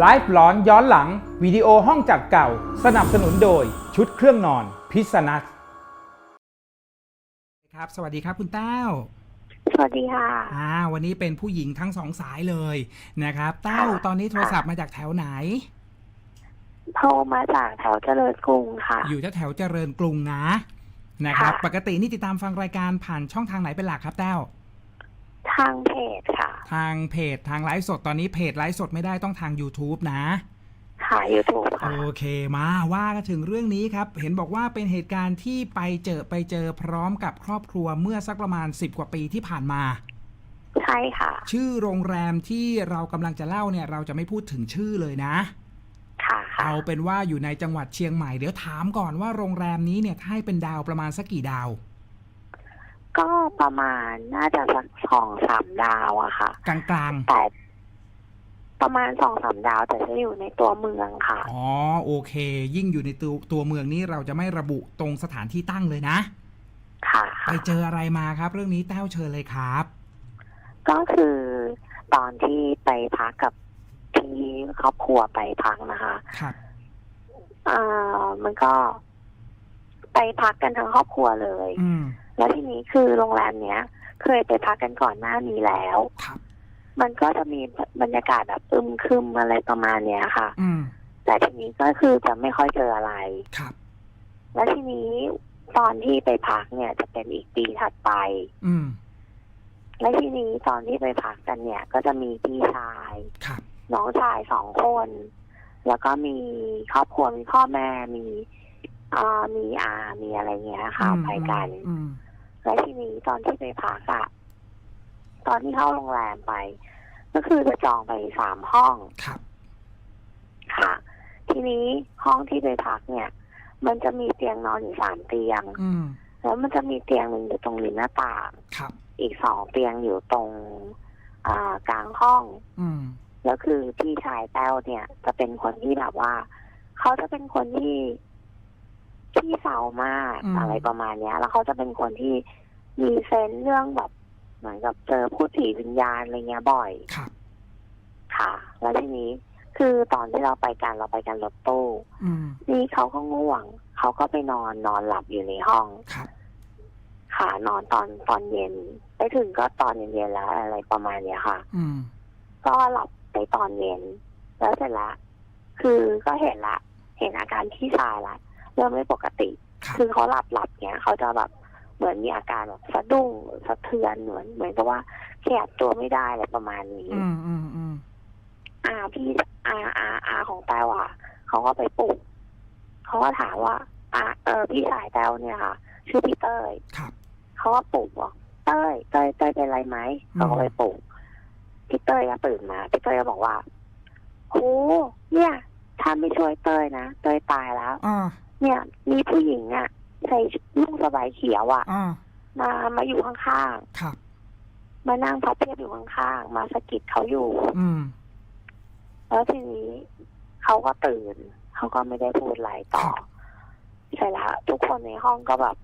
ไลฟ์หลอนย้อนหลัง วิดีโอห้องจัดเก่า สนับสนุนโดยชุดเครื่องนอนพิษณุครับสวัสดีครับคุณแต้วสวัสดีค่ะอ่าวันนี้เป็นผู้หญิงทั้งสองสายเลยนะครับแต้วค่ะตอนนี้โทรศัพท์มาจากแถวไหนโทรมาจากแถวเจริญกรุงค่ะ อยู่แถวๆเจริญกรุงนะนะครับค่ะปกตินี่ติดตามฟังรายการผ่านช่องทางไหนเป็นหลักครับแต้ว ทางเพจค่ะ ทางเพจทางไลฟ์สดตอนนี้เพจไลฟ์สดไม่ได้ต้องทาง YouTube นะ ค่ะ YouTube ค่ะ โอเคมาว่ากันถึงเรื่องนี้ครับ เห็นบอกว่าเป็นเหตุการณ์ที่ไปเจอไปเจอพร้อมกับครอบครัวเมื่อสักประมาณ10กว่าปีที่ผ่านมา ใช่ค่ะ ชื่อโรงแรมที่เรากำลังจะเล่าเนี่ย เราจะไม่พูดถึงชื่อเลยนะ ค่ะค่ะเอาเป็นว่าอยู่ในจังหวัดเชียงใหม่เดี๋ยวถามก่อนว่าโรงแรมนี้เนี่ยถ้าให้เป็นดาวประมาณสักกี่ดาว ก็ประมาณน่าจะสักสองสามดาวอะค่ะกลางแต่ประมาณสองสามดาว แต่จะอยู่ในตัวเมืองค่ะๆอ๋อโอเค ยิ่งอยู่ในตัวตัวเมืองนี้เราจะไม่ระบุตรงสถานที่ตั้งเลยนะ ค่ะ ไปเจออะไรมาครับ เรื่องนี้แต้วเชิญเลยครับ ก็คือตอนที่ไปพักกับที่ครอบครัวไปพักนะคะครับอ่ามันก็ไปพักกันทั้งครอบครัวเลย อืม แล้วทีนี้คือโรงแรมเนี้ย เคยไปพักกันก่อนหน้านี้แล้ว ครับมันก็จะมีบรรยากาศแบบอึมครึมอะไรประมาณเนี้ยค่ะ อืมแต่ทีนี้ก็คือจะไม่ค่อยเจออะไร ครับ แล้วทีนี้ตอนที่ไปพักเนี่ยจะเป็นอีกปีถัดไป อืมและทีนี้ตอนที่ไปพักกันเนี่ย ก็จะมีพี่ชาย ครับ น้องชายสองคน แล้วก็มีครอบครัวมีพ่อแม่มีอ่ามีอา มีอะไรเงี้ยค่ะอืมไปกัน อืม แล้วทีนี้ตอนที่ไปพักอะตอนที่เข้าโรงแรมไป ก็คือจะจองไปสามห้องครับค่ะ ทีนี้ห้องที่ไปพักเนี่ย มันจะมีเตียงนอนอยู่สามเตียงอืมแล้วมันจะมีเตียงหนึ่งอยู่ตรงริมหน้าต่างครับ อีกสองเตียงอยู่ตรงอ่ากลางห้อง อืมแล้วคือพี่ชายแต้วเนี่ย จะเป็นคนที่แบบว่า เขาจะเป็นคนที่ ที่เศร้ามากอืม อะไรประมาณเนี้ย แล้วเขาจะเป็นคนที่มีเซนส์เรื่องแบบ เหมือนกับเจอพูดผีวิญญาณอะไรเงี้ยบ่อยครับ ค่ะ แล้วทีนี้คือตอนที่เราไปกันเราไปกันรถตู้อืมนี่เขาก็ง่วง เขาก็ไปนอนนอนหลับอยู่ในห้อง ครับ ค่ะ นอนตอนตอนเย็นไปถึงก็ตอนเย็นๆแล้วอะไรประมาณเนี้ยค่ะ อืม ก็หลับไปตอนเย็น แล้วเสร็จละ คือก็เห็นละ เห็นอาการพี่ชายละ เริ่มไม่ปกติครับคือเขาหลับหลับเนี้ยเขาจะแบบเหมือนมีอาการแบบสะดุ้งสะเทือนเหมือนเหมือนกับว่าขยับตัวไม่ได้อะไรประมาณนี้อืมอืมอืมอาพี่อาอาอาของแต้วอะเขาก็ไปปลุกเขาก็ถามว่าอาเออพี่ชายแต้วเนี่ยค่ะ ชื่อพี่เต้ยครับเขาก็ปลุกบอกเต้ยเต้ยเต้ยเป็นไรไหมอืมเขาก็ไปปลุกพี่เต้ยก็ตื่นมาพี่เต้ยก็บอกว่าโหเนี่ย ถ้าไม่ช่วยเต้ยนะเต้ยตายแล้วอ่า เนี่ย มีผู้หญิงอะใส่นุ่งสบายเขียวอะ อ่ามามาอยู่ข้างครับ ๆ มานั่งพับเพียบอยู่ข้างๆ มาสะกิดเขาอยู่ อืม แล้วทีนี้เขาก็ตื่น เขาก็ไม่ได้พูดอะไรต่อครับเสร็จแล้วทุกคนในห้องก็แบบ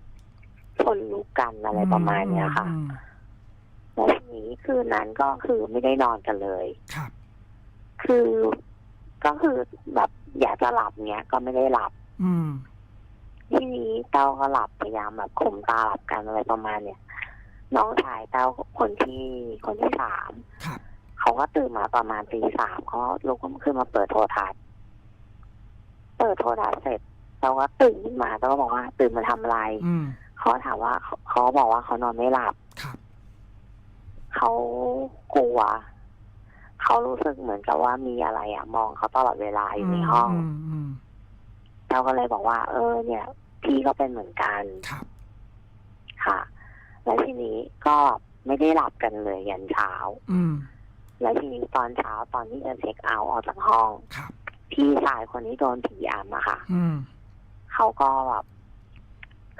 ขนลุกกันอะไรประมาณเนี้ยค่ะ อืมแล้วทีนี้คืนนั้นก็คือไม่ได้นอนกันเลย ครับ คือก็คือแบบอยากจะหลับเนี้ยก็ไม่ได้หลับ อืม ทีนี้เต้าก็หลับพยายามแบบข่มตาหลับกันอะไรประมาณเนี้ยน้องชายเต้าคนที่คนที่สามครับ เขาก็ตื่นมาประมาณตีสามเขาลุกขึ้นมาเปิดโทรทัศน์เปิดโทรทัศน์เสร็จเราก็ตื่นขึ้นมาแล้วก็บอกว่า ตื่นมาทำอะไรอืม เขาถามว่าเขาเขาบอกว่าเขานอนไม่หลับ ครับ เขากลัว เขารู้สึกเหมือนกับว่ามีอะไรอะมองเขาตลอดเวลาอยู่ในห้องมอืม เราก็เลยบอกว่า เออ เนี่ย พี่ก็เป็นเหมือนกันครับค่ะ แล้วทีนี้ก็ไม่ได้หลับกันเลยยันเช้า อืม แล้วทีนี้ตอนเช้าตอนที่จะเช็คเอาท์ออกจากห้องครับ พี่ชายคนที่โดนผีอำอะค่ะ อืม เขาก็แบบ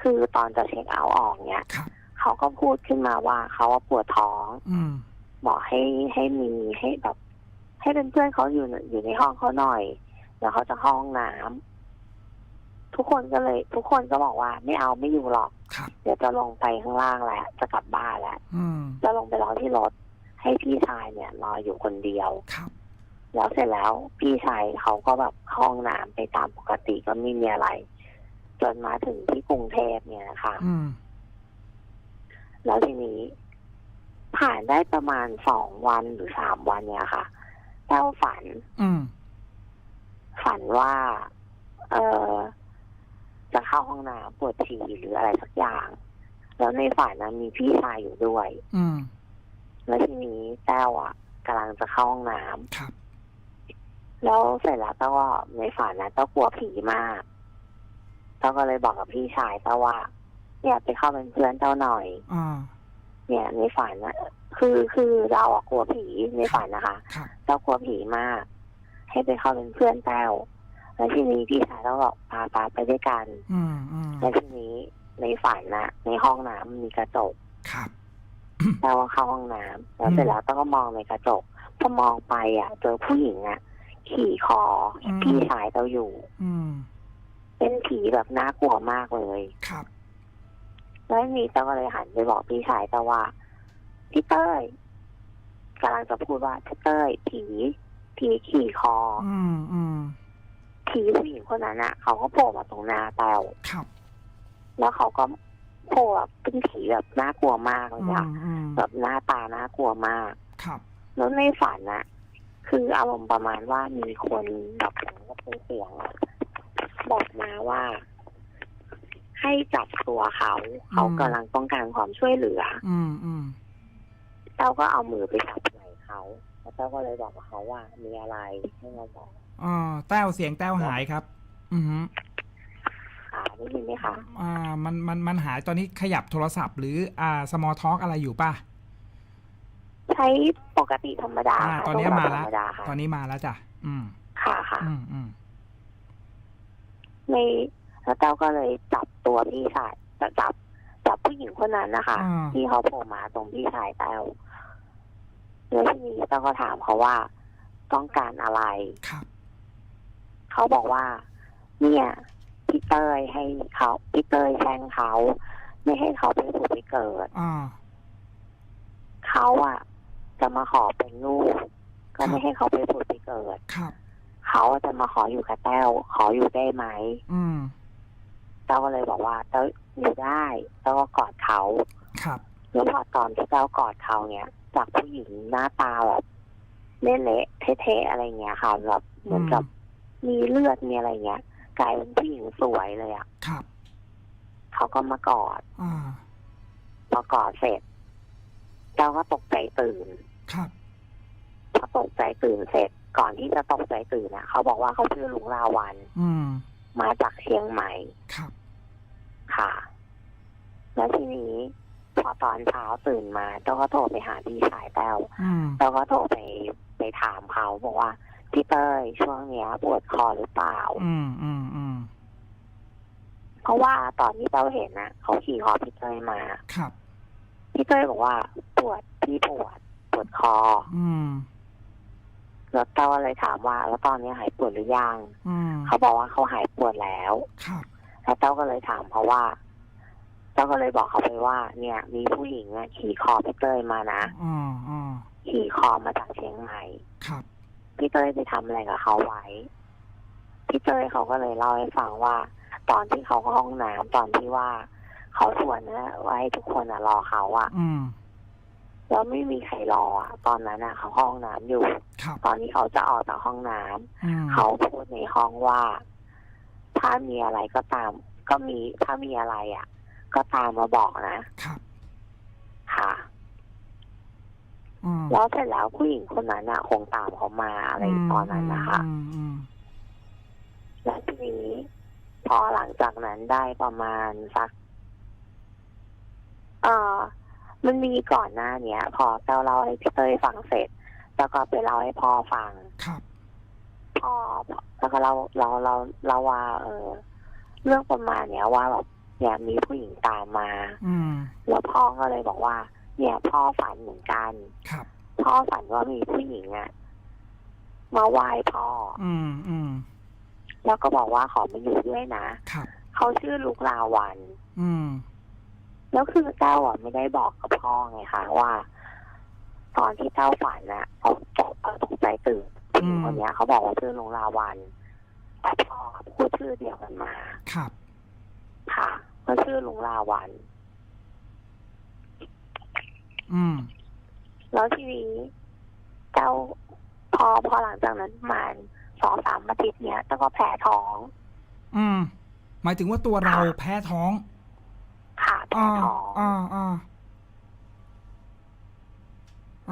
คือตอนจะเช็คเอาท์ออกเนี่ยครับ เขาก็พูดขึ้นมาว่าเขาว่าปวดท้อง อืม บอกให้ให้มีให้แบบ ให้เป็นเพื่อนเขาอยู่ในอยู่ในห้องเขาหน่อย แล้วเขาจะเข้าห้องน้ำ ทุกคนก็เลย ทุกคนก็บอกว่าไม่เอาไม่อยู่หรอก ครับ เดี๋ยวจะลงไปข้างล่างแล้วจะกลับบ้านแล้วอืมจะลงไปรอที่รถ ให้พี่ชายเนี่ยรออยู่คนเดียว ครับ แล้วเสร็จแล้วพี่ชายเขาก็แบบเข้าห้องน้ำไปตามปกติก็ไม่มีอะไร จนมาถึงที่กรุงเทพเนี่ยนะคะ อืมแล้วทีนี้ ผ่านได้ประมาณสองวันหรือสามวันเนี่ยค่ะแต้วฝันอืมฝันว่า เออจะเข้า ห้องน้ำปวดฉี่หรืออะไรสักอย่าง แล้วในฝันนะมีพี่ชายอยู่ด้วย อืมแล้วทีนี้แต้วอะกำลังจะเข้าห้องน้ำครับ แล้วเสร็จแล้วแต้วก็ในฝันนะแต้วกลัวผีมากแต้วก็เลยบอกกับพี่ชายแต้วว่า เนี่ยไปเข้าเป็นเพื่อนแต้วหน่อยอ่าเนี่ยในฝันนะคือคือเราอะกลัวผีในฝันนะคะครับแต้วกลัวผีมาก ให้ไปเข้าเป็นเพื่อนแต้ว แล้วทีนี้พี่ชายแต้วบอกพาปาไปด้วยกันอืมอืมแล้วทีนี้ในฝันนะในห้องน้ำมีกระจกครับแต้วก็เข้าห้องน้ำแล้วเสร็จแล้วแต้วก็มองในกระจกพอมองไปอะ เจอผู้หญิงอะ ขี่คออมพี่ชายแต้วอยู่ อืมเป็นผีแบบน่ากลัวมากเลยครับแล้วทีนี้แต้วก็เลยหันไปบอกพี่ชายแต้วว่าพี่เต้ยกำลังจะพูดว่าพี่เต้ยผีผีขี่คอ อืมอืม ผีผู้หญิงคนนั้นอะเขาก็โผล่มาตรงหน้าแต้วครับแล้วเขาก็โผล่แบบเป็นผีแบบน่ากลัวมากเลยอือะมอืมแบบหน้าตาน่ากลัวมาก ครับ แล้วในฝันอะคืออารมณ์ประมาณว่ามีคนแบบเหมือนกับเป็นเสียงอะบอกมาว่า ให้จับตัวเขา เขากำลังต้องการความช่วยเหลือ อืมอืมเต้าก็เอามือไปจับไหล่เขาแล้วเต้าก็เลยบอกกับเขาว่า มีอะไรให้มาบอก อ่าแต้วเสียงแต้วหายครับ อือฮึค่ะได้ยินไหมคะอ่า มันมันมันหายตอนนี้ขยับโทรศัพท์หรืออ่าสมอลท็อกอะไรอยู่ป่ะ ใช้ปกติธรรมดาอ่า ค่ะตอนนี้มาธรแล้วรมดาค่ะตอนนี้มาแล้วจ้ะอืม ค่ะค่ะอืมอืมในแล้วเต้าก็เลยจับตัวพี่ชายจับจับผู้หญิงคนนั้นนะคะ อ่าที่เขาโผล่มาตรงพี่ชายเต้าแล้วทีนี้เต้าก็ถามเขาว่าต้องการอะไร ครับ เขาบอกว่า เนี่ยพี่เตยให้เขาพี่เตยแช่งเขา ไม่ให้เขาไปผุดไปเกิดอ่าเขาอะจะมาขอเป็นลูก ก็ไม่ให้เขาไปผุดไปเกิด ครับ เขาจะมาขออยู่กับแต้วขออยู่ได้ไหมอืมเต้าก็เลยบอกว่าเต้าอยู่ได้เต้าก็กอดเขาครับ แล้วพอตอนที่เต้ากอดเขาเนี่ยจากผู้หญิงหน้าตาแบบเละเละๆเทะๆอะไรเงี้ยค่ะแบบเหมือนกับ มีเลือดมีอะไรเงี้ยกลายเป็นผู้หญิงสวยเลยอะครับ เขาก็มากอดอ่าพอกอดเสร็จเต้าก็ตกใจตื่นครับ พอตกใจตื่นเสร็จ ก่อนที่จะตกใจตื่นนะเขาบอกว่าเขาชื่อลุงลาวัน อืมมาจากเชียงใหม่ครับ ค่ะ แล้วทีนี้พอตอนเช้าตื่นมาเต้าก็โทรไปหาพี่ชายแต้วอืมเต้าก็โทรไปไปถามเขาบอกว่า พี่เต้ยช่วงเนี้ยปวดคอหรือเปล่า อืมอืมอืมเพราะว่าตอนที่เต้าเห็นนะเขาขี่คอพี่เต้ยมา ครับ พี่เต้ยบอกว่า ปวดพี่ปวด ปวดคอ อืมแล้วเต้าก็เลยถามว่า แล้วตอนนี้หายปวดหรือยังอืมเขาบอกว่าเขาหายปวดแล้วครับ แล้วเต้าก็เลยถามเขาว่าเต้าก็เลยบอกเขาไปว่า เนี่ย มีผู้หญิงอะขี่คอพี่เต้ยมานะอ่าอ่าขี่คอมาจากเชียงใหม่ ครับ พี่เต้ยไปทำอะไรกับเขาไว้ พี่เต้ยเขาก็เลยเล่าให้ฟังว่า ตอนที่เขาเข้าห้องน้ำตอนที่ว่าเขาชวนนะไว้ทุกคนอะรอเขาอะอืมแล้วไม่มีใครรออะตอนนั้นอะเขาเข้าห้องน้ำอยู่ครับตอนที่เขาจะออกจากห้องน้ำอืมเขาพูดในห้องว่า ถ้ามีอะไรก็ตาม ก็มีถ้ามีอะไรอะก็ตามมาบอกนะครับ ค่ะ อืม แล้วเสร็จแล้วผู้หญิงคนนั้นอะคงตามเขามาอะไรตอนนั้นนะคะอืมอืมแล้วทีนี้พอหลังจากนั้นได้ประมาณสัก เอ่อมันมีก่อนหน้าเนี้ย พอเต้าเล่าให้พี่เต้ยฟังเสร็จ แล้วก็ไปเล่าให้พ่อฟังครับพ่อแล้วก็เราเราเราเราว่า เออ เรื่องประมาณเนี้ยว่าแบบเนี่ยมีผู้หญิงตามมา อืมแล้วพ่อก็เลยบอกว่า เนี่ยพ่อฝันเหมือนกัน ครับ พ่อฝันว่ามีผู้หญิงอะมาไหว้พ่อ อืมอืมแล้วก็บอกว่าขอมาอยู่ด้วยนะครับ เขาชื่อลูกลาวัน อืม แล้วคือเต้าอะไม่ได้บอกกับพ่อไงคะว่า ตอนที่เต้าฝันนะเขาตกเขาตกใจตื่นผู้หญิงคนเนี้ยเขาบอกว่าชื่อลุงลาวันแต่พ่อเขาพูดชื่อเดียวกันมา ครับ ค่ะก็ชื่อลุงลาวัน อืม แล้วทีนี้เจ้าพอพอหลังจากนั้นประมาณสองสามอาทิตย์เนี้ยเจ้าก็แพ้ท้อง อืม หมายถึงว่าตัวเราแพ้ท้อง ค่ะแพ้อ่าท้องอ่าอ่า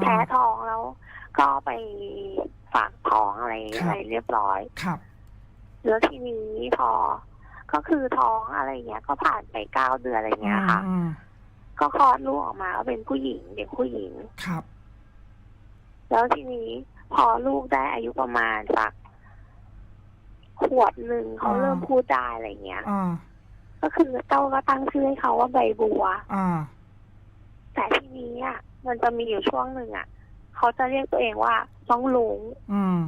แพ้ท้องแล้ว ก็ไปฝากท้องอะไรอะไรเรียบร้อย ครับ แล้วทีนี้พอ ก็คือท้องอะไรเงี้ย ก็ผ่านไปเก้าเดือนอะไรเงี้ยค่ะอืม ก็คลอดลูกออกมาก็เป็นผู้หญิงเด็กผู้หญิง ครับ แล้วทีนี้พอลูกได้อายุประมาณสักขวบหนึ่งเขาอ่า เริ่มพูดได้อะไรเงี้ย อ่า ก็คือเต้าก็ตั้งชื่อให้เขาว่าใบบัว อ่า แต่ทีนี้อะมันจะมีอยู่ช่วงหนึ่งอะเขาจะเรียกตัวเองว่าน้องลุง อืม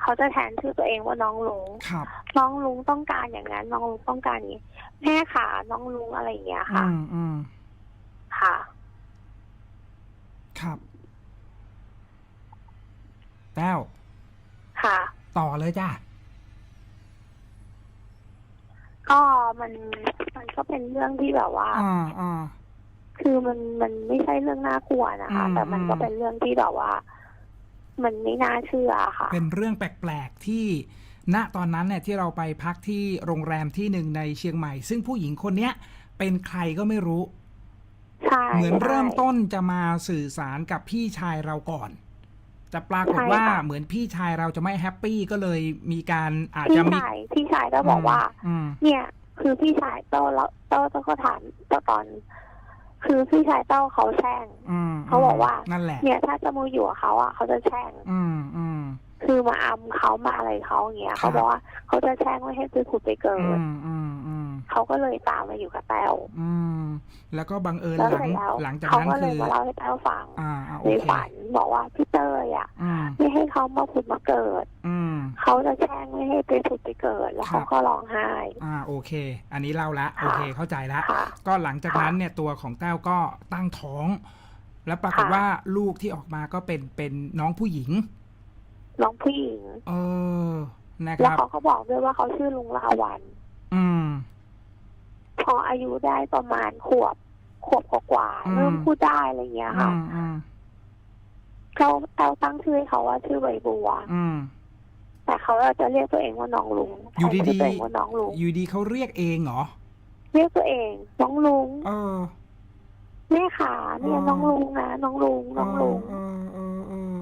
เขาจะแทนชื่อตัวเองว่าน้องลุง ครับ น้องลุงต้องการอย่างนั้น น้องลุงต้องการอย่างนี้ แม่ขาน้องลุงอะไรอย่างเงี้ยอืค่ะมอืมค่ะ ครับแต้วค่ะ ต่อเลยจ้ะ ก็มันมันก็เป็นเรื่องที่แบบว่า อ่าอ่า คือมันมันไม่ใช่เรื่องน่ากลัวนะคะ อืมแต่มันก็อืมเป็นเรื่องที่แบบว่า มันไม่น่าเชื่อค่ะ เป็นเรื่องแปลกๆที่ณตอนนั้นเนี่ยที่เราไปพักที่โรงแรมที่หนึ่งในเชียงใหม่ ซึ่งผู้หญิงคนเนี้ยเป็นใครก็ไม่รู้ ใช่เหมือนเริ่มใช่ต้นจะมาสื่อสารกับพี่ชายเราก่อน แต่ปรากฏใช่ว่าค่ะเหมือนพี่ชายเราจะไม่แฮปปี้ก็เลยมีการอาจพี่จะมีชายพี่ชายก็บอกว่าอืมเนี่ย คือพี่ชายเต้าแล้วเต้าเต้าก็ถามเต้าตอน คือพี่ชายเต้าเขาแช่งอืมเขาบอกว่า นั่นแหละ เนี่ยถ้าจะมาอยู่กับเขาอะเขาจะแช่งอืมอืม คือมาอำเขามาอะไรเขาอย่างเงี้ยครับ เขาบอกว่าเขาจะแช่งไม่ให้ไปผุดไปเกิอืดมอืมอืม เขาก็เลยตามมาอยู่กับแต้วอืม แล้วก็บังเอิญแล้วหลัเสร็งจแล้วหลังจากเขานั้นก็เลคืยอมาเล่าให้แต้วฟังอ่าอ่าโอในเคฝันบอกว่าพี่เตยอะอืมไม่ให้เขามาผุดมาเกิด อืมเขาจะแช่งไม่ให้ไปผุดไปเกิด แล้วครัเขาบก็ร้องไห้ อ่าโอเค อันนี้เล่าละค่ะโอเคเข้าใจละค่ะก็หลังจากนั้นเนี่ยตัวของแต้วก็ตั้งท้อง แล้วปรากฏค่ะว่าลูกที่ออกมาก็เป็นเป็นน้องผู้หญิง น้องผู้หญิง เออนะคแล้วรับเขาก็บอกด้วยว่าเขาชื่อลุงลาวันอืม พออายุได้ประมาณขวบขวบกว่าๆอืมเริ่มพูดได้อะไรเงี้ยอืค่ะมอืมเขาเราตั้งชื่อให้เขาว่าชื่อใบบัว อืมแต่เขาจะเรียกตัวเองว่าน้องลุงอยู่ดีๆแทนชื่ตัวเองว่าน้องลุงอยู่ดีเขาเรียกเองเหรอ เรียกตัวเอง น้องลุง เออแม่ขาเนี่ยอ๋อน้องลุงนะน้องลุงน้องลุงเออเออเออ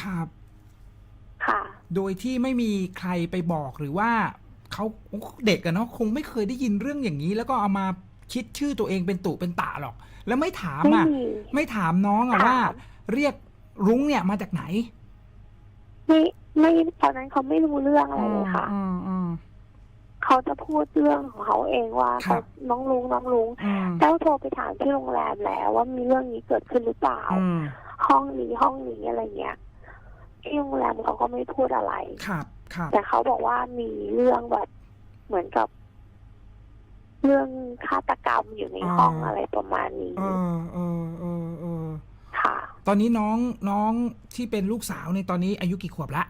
ครับ ค่ะ โดยที่ไม่มีใครไปบอกหรือว่า เขาเด็กอะเนาะคงไม่เคยได้ยินเรื่องอย่างนี้ แล้วก็เอามาคิดชื่อตัวเองเป็นตุเป็นตะหรอก แล้วไม่ถามไม่อะมี ไม่ถามน้องอะถามว่า เรียกรุ้งเนี่ยมาจากไหนไม่ไม่ตอนนั้นเขาไม่รู้เรื่องอะไรเลยค่ะ อืมอืม เขาจะพูดเรื่องของเขาเองว่าครัเขาบ น้องลุงน้องลุงอืมเจ้าโทรไปถามที่โรงแรมแล้ว ว่ามีเรื่องนี้เกิดขึ้นหรือเปล่า อืมห้องนี้ห้องนี้อะไรเงี้ยที่โรงแรมเขาก็ไม่พูดอะไร ครับ ครับแต่เขาบอกว่ามีเรื่องแบบเหมือนกับ เรื่องฆาตกรรมอยู่ในห้องอะไรประมาณนี้เออเออเออเออค่ะตอนนี้น้องน้องที่เป็นลูกสาวในยตอนนี้อายุกี่ขวบละ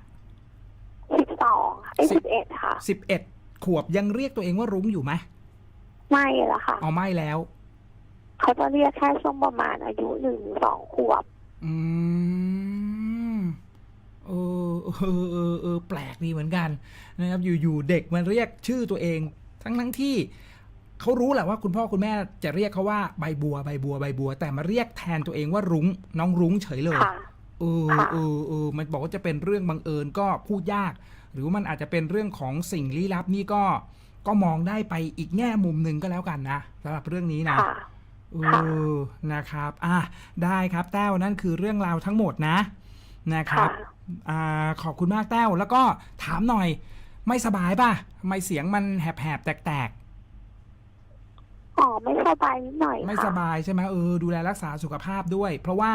สิบสองไอ้สิสิบบ เอ็ดค่ะ สิบเอ็ดขวบยังเรียกตัวเองว่ารุ้งอยู่ไหมไม่ละค่ะ เอาไม่แล้ว เขาจะเรียกแค่ช่วงประมาณอายุหนึ่งสองขวบ อืม เออเออเออเออแปลกดีเหมือนกันนะครับ อยู่ๆเด็กมันเรียกชื่อตัวเอง ทั้งทั้งที่เขารู้แหละว่าคุณพ่อคุณแม่จะเรียกเขาว่าใบบัวใบบัวใบบัว แต่มาเรียกแทนตัวเองว่ารุ้งน้องรุ้งเฉยเลยค่ะเออค่ะเออเออมันบอกว่าจะเป็นเรื่องบังเอิญก็พูดยาก หรือว่ามันอาจจะเป็นเรื่องของสิ่งลี้ลับนี่ก็ก็มองได้ไปอีกแง่มุมหนึ่งก็แล้วกันนะสำหรับเรื่องนี้นะค่ะเออนะครับ อะได้ครับแต้วนั่นคือเรื่องราวทั้งหมดนะ นะครับค่ะ อ่าขอบคุณมากแต้ว แล้วก็ถามหน่อย ไม่สบายป่ะทำไมเสียงมันแหบๆแตกอ๋อไม่สบายนิดหน่อยๆ ไม่ค่ะสบายใช่ไหมเออดูแลรักษาสุขภาพด้วย เพราะว่า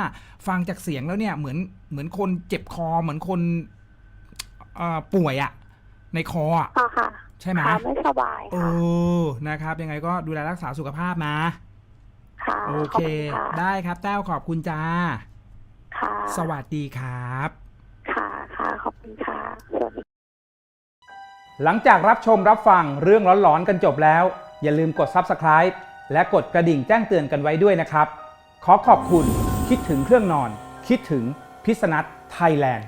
ฟังจากเสียงแล้วเนี่ยเหมือนเหมือนคนเจ็บคอเหมือนคนเอ่อป่วยอะในคออะค่ะค่ะใช่ไหม ค่ะไม่สบายเอค่ะอ นะครับ ยังไงก็ดูแลรักษาสุขภาพนะ ค่ะโอขอบเค ณค่ะได้ครับ แต้วขอบคุณจ้า ค่ะ สวัสดีครับสวัสดี หลังจากรับชมรับฟังเรื่องหลอนๆกันจบแล้ว อย่าลืมกด Subscribe และกดกระดิ่งแจ้งเตือนกันไว้ด้วยนะครับ ขอขอบคุณคิดถึงเครื่องนอน คิดถึงพิษณัทไทยแลนด์